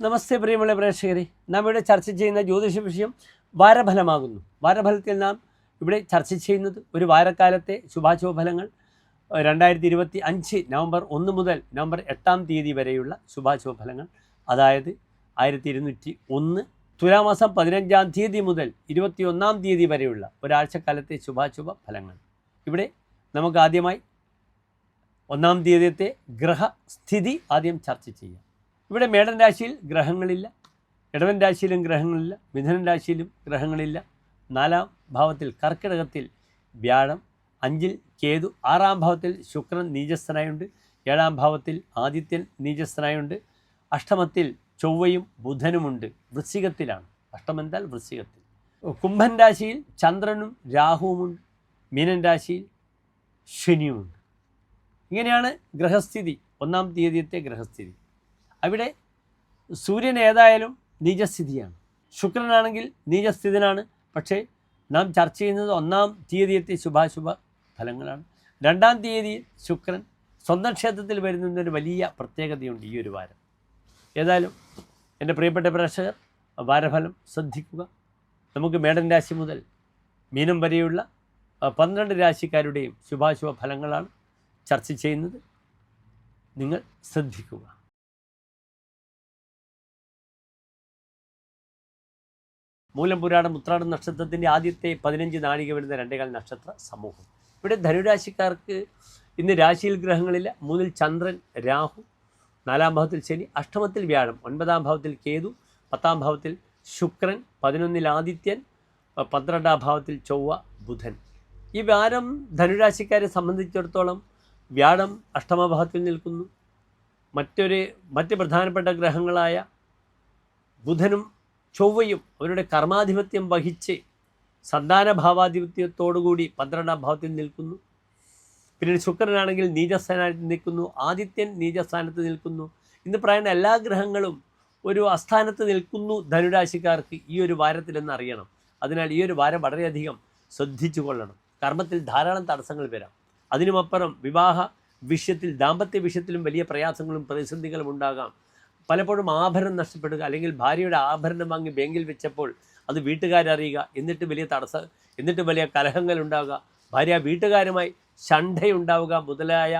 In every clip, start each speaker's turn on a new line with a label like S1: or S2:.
S1: നമസ്തേ പ്രിയമുള്ള പ്രേക്ഷകരെ. നാം ഇവിടെ ചർച്ച ചെയ്യുന്ന ജ്യോതിഷ വിഷയം വാരഫലമാകുന്നു. വാരഫലത്തിൽ നാം ഇവിടെ ചർച്ച ചെയ്യുന്നത് ഒരു വാരക്കാലത്തെ ശുഭാശുഭ ഫലങ്ങൾ രണ്ടായിരത്തി ഇരുപത്തി അഞ്ച് നവംബർ ഒന്ന് മുതൽ നവംബർ എട്ടാം തീയതി വരെയുള്ള ശുഭാശുഭ ഫലങ്ങൾ അതായത് ആയിരത്തി ഇരുന്നൂറ്റി ഒന്ന് തുലാമാസം പതിനഞ്ചാം തീയതി മുതൽ ഇരുപത്തി ഒന്നാം തീയതി വരെയുള്ള ഒരാഴ്ചക്കാലത്തെ ശുഭാശുഭ ഫലങ്ങൾ ഇവിടെ നമുക്ക് ആദ്യമായി ഒന്നാം തീയതിയത്തെ ഗ്രഹസ്ഥിതി ആദ്യം ചർച്ച ചെയ്യാം. ഇവിടെ മേടൻ രാശിയിൽ ഗ്രഹങ്ങളില്ല ഇടവൻ രാശിയിലും ഗ്രഹങ്ങളില്ല മിഥുനൻ രാശിയിലും ഗ്രഹങ്ങളില്ല. നാലാം ഭാവത്തിൽ കർക്കിടകത്തിൽ വ്യാഴം അഞ്ചിൽ കേതു ആറാം ഭാവത്തിൽ ശുക്രൻ നീചസ്ഥനായുണ്ട് ഏഴാം ഭാവത്തിൽ ആദിത്യൻ നീചസ്ഥനായുണ്ട് അഷ്ടമത്തിൽ ചൊവ്വയും ബുധനുമുണ്ട് വൃശ്ചികത്തിലാണ്. അഷ്ടമെന്താൽ വൃശ്ചികത്തിൽ. കുംഭൻ രാശിയിൽ ചന്ദ്രനും രാഹുവുമുണ്ട് മീനൻ രാശിയിൽ ശനിയുമുണ്ട്. ഇങ്ങനെയാണ് ഗ്രഹസ്ഥിതി ഒന്നാം തീയതിയത്തെ ഗ്രഹസ്ഥിതി. അവിടെ സൂര്യൻ ഏതായാലും നീചസ്ഥിതിയാണ്. ശുക്രനാണെങ്കിൽ നീചസ്ഥിതനാണ്. പക്ഷേ നാം ചർച്ച ചെയ്യുന്നത് ഒന്നാം തീയതിയത്തെ ശുഭാശുഭ ഫലങ്ങളാണ്. രണ്ടാം തീയതി ശുക്രൻ സ്വന്തം ക്ഷേത്രത്തിൽ വരുന്നതിനൊരു വലിയ പ്രത്യേകതയുണ്ട് ഈ ഒരു വാരം. ഏതായാലും എന്റെ പ്രിയപ്പെട്ട പ്രേക്ഷകർ വാരഫലം ശ്രദ്ധിക്കുക. നമുക്ക് മേടൻ രാശി മുതൽ മീനം വരെയുള്ള പന്ത്രണ്ട് രാശിക്കാരുടെയും ശുഭാശുഭ ഫലങ്ങളാണ് ചർച്ച ചെയ്യുന്നത്. നിങ്ങൾ ശ്രദ്ധിക്കുക. മൂലം പുരാണം ഉത്രാടം നക്ഷത്രത്തിന്റെ ആദ്യത്തെ പതിനഞ്ച് നാഴിക വരുന്ന രണ്ടേകാൽ നക്ഷത്ര സമൂഹം. ഇവിടെ ധനുരാശിക്കാർക്ക് ഇന്ന് രാശിയിൽ ഗ്രഹങ്ങളിൽ മൂന്നിൽ ചന്ദ്രൻ രാഹു നാലാം ഭാവത്തിൽ ശനി അഷ്ടമത്തിൽ വ്യാഴം ഒൻപതാം ഭാവത്തിൽ കേതു പത്താം ഭാവത്തിൽ ശുക്രൻ പതിനൊന്നിൽ ആദിത്യൻ പന്ത്രണ്ടാം ഭാവത്തിൽ ചൊവ്വ ബുധൻ. ഈ വ്യാഴം ധനുരാശിക്കാരെ സംബന്ധിച്ചിടത്തോളം വ്യാഴം അഷ്ടമഭാവത്തിൽ നിൽക്കുന്നു. മറ്റൊരു മറ്റ് പ്രധാനപ്പെട്ട ഗ്രഹങ്ങളായ ബുധനും ചൊവ്വയും അവരുടെ കർമാധിപത്യം വഹിച്ച് സന്താന ഭാവാധിപത്യത്തോടുകൂടി പന്ത്രണ്ടാം ഭാവത്തിൽ നിൽക്കുന്നു. പിന്നീട് ശുക്രനാണെങ്കിൽ നീചസ്ഥാനത്ത് നിൽക്കുന്നു. ആദിത്യൻ നീചസ്ഥാനത്ത് നിൽക്കുന്നു. ഇന്ന് പറയുന്ന എല്ലാ ഗ്രഹങ്ങളും ഒരു അസ്ഥാനത്ത് നിൽക്കുന്നു ധനുരാശിക്കാർക്ക് ഈ ഒരു വാരത്തിലെന്ന് അറിയണം. അതിനാൽ ഈ ഒരു വാരം വളരെയധികം ശ്രദ്ധിച്ചു കൊള്ളണം. കർമ്മത്തിൽ ധാരാളം തടസ്സങ്ങൾ വരാം. അതിനുമപ്പുറം വിവാഹ വിഷയത്തിൽ ദാമ്പത്യ വിഷയത്തിലും വലിയ പ്രയാസങ്ങളും പ്രതിസന്ധികളും ഉണ്ടാകാം. പലപ്പോഴും ആഭരണം നഷ്ടപ്പെടുക അല്ലെങ്കിൽ ഭാര്യയുടെ ആഭരണം വാങ്ങി ബാങ്കിൽ വെച്ചപ്പോൾ അത് വീട്ടുകാരറിയുക എന്നിട്ട് വലിയ തടസ്സം എന്നിട്ട് വലിയ കലഹങ്ങൾ ഉണ്ടാവുക. ഭാര്യ വീട്ടുകാരുമായി ശണ്ഠയുണ്ടാവുക മുതലായ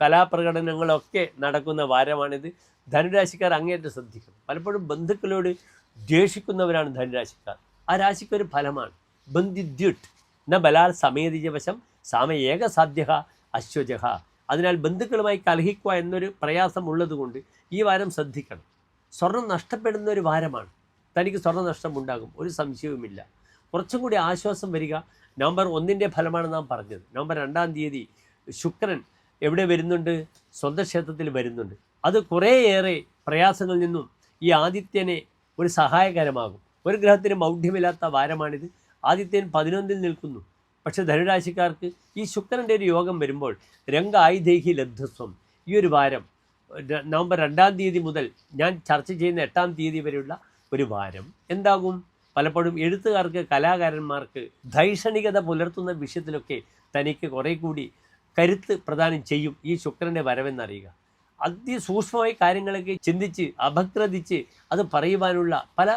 S1: കലാപ്രകടനങ്ങളൊക്കെ നടക്കുന്ന വാരമാണിത്. ധനുരാശിക്കാർ അങ്ങേറ്റം ശ്രദ്ധിക്കണം. പലപ്പോഴും ബന്ധുക്കളോട് ദ്വേഷിക്കുന്നവരാണ് ധനുരാശിക്കാർ. ആ രാശിക്കൊരു ഫലമാണ്. ബന്ധിദ്യുട്ട്. ന ബലാൽ സമേതിജവശം. സാമ ഏക സാധ്യ അശ്വജഹ. അതിനാൽ ബന്ധുക്കളുമായി കലഹിക്കുക എന്നൊരു പ്രയാസം ഉള്ളതുകൊണ്ട് ഈ വാരം ശ്രദ്ധിക്കണം. സ്വർണം നഷ്ടപ്പെടുന്ന ഒരു വാരമാണ്. തനിക്ക് സ്വർണ നഷ്ടം ഉണ്ടാകും ഒരു സംശയവുമില്ല. കുറച്ചും കൂടി ആശ്വാസം വരിക. നവംബർ ഒന്നിന്റെ ഫലമാണ് നാം പറഞ്ഞത്. നവംബർ രണ്ടാം തീയതി ശുക്രൻ എവിടെ വരുന്നുണ്ട്? സ്വന്തം ക്ഷേത്രത്തിൽ വരുന്നുണ്ട്. അത് കുറേയേറെ പ്രയാസങ്ങളിൽ നിന്നും ഈ ആദിത്യനെ ഒരു സഹായകരമാകും. ഒരു ഗ്രഹത്തിന് മൗഢ്യമില്ലാത്ത വാരമാണിത്. ആദിത്യൻ പതിനൊന്നിൽ നിൽക്കുന്നു. പക്ഷെ ധനുരാശിക്കാർക്ക് ഈ ശുക്രന്റെ ഒരു യോഗം വരുമ്പോൾ രംഗായുധേഹി ലബ്ധസ്വം. ഈ ഒരു വാരം നവംബർ രണ്ടാം തീയതി മുതൽ ഞാൻ ചർച്ച ചെയ്യുന്ന എട്ടാം തീയതി വരെയുള്ള ഒരു വാരം. എന്താകും? പലപ്പോഴും എഴുത്തുകാർക്ക് കലാകാരന്മാർക്ക് ധൈഷണികത പുലർത്തുന്ന വിഷയത്തിലൊക്കെ തനിക്ക് കുറേ കൂടി കരുത്ത് പ്രദാനം ചെയ്യും ഈ ശുക്രന്റെ വരവെന്നറിയുക. അതിസൂക്ഷ്മമായ കാര്യങ്ങളൊക്കെ ചിന്തിച്ച് അപഗ്രഥിച്ച് അത് പറയുവാനുള്ള പല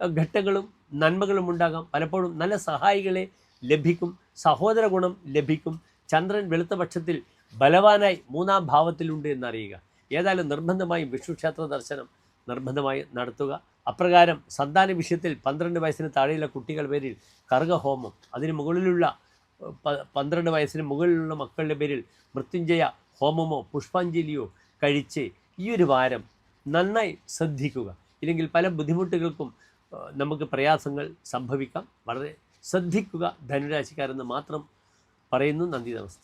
S1: ഘട്ടങ്ങളും നന്മകളും ഉണ്ടാകാം. പലപ്പോഴും നല്ല സഹായികളെ ലഭിക്കും. സഹോദര ഗുണം ലഭിക്കും. ചന്ദ്രൻ വെളുത്ത പക്ഷത്തിൽ ബലവാനായി മൂന്നാം ഭാവത്തിലുണ്ട് എന്നറിയുക. ഏതായാലും നിർബന്ധമായും വിഷ്ണു ക്ഷേത്ര ദർശനം നിർബന്ധമായി നടത്തുക. അപ്രകാരം സന്താന വിഷയത്തിൽ പന്ത്രണ്ട് വയസ്സിന് താഴെയുള്ള കുട്ടികൾ പേരിൽ കർഗഹോമം അതിന് മുകളിലുള്ള പന്ത്രണ്ട് വയസ്സിന് മുകളിലുള്ള മക്കളുടെ പേരിൽ മൃത്യുഞ്ജയ ഹോമമോ പുഷ്പാഞ്ജലിയോ കഴിച്ച് ഈ ഒരു വാരം നന്നായി ശ്രദ്ധിക്കുക. ഇല്ലെങ്കിൽ പല ബുദ്ധിമുട്ടുകൾക്കും നമുക്ക് പ്രയാസങ്ങൾ സംഭവിക്കാം. വളരെ ശ്രദ്ധിക്കുക ധനുരാശിക്കാരെന്ന് മാത്രം പറയുന്നു നന്ദി നമസ്തേ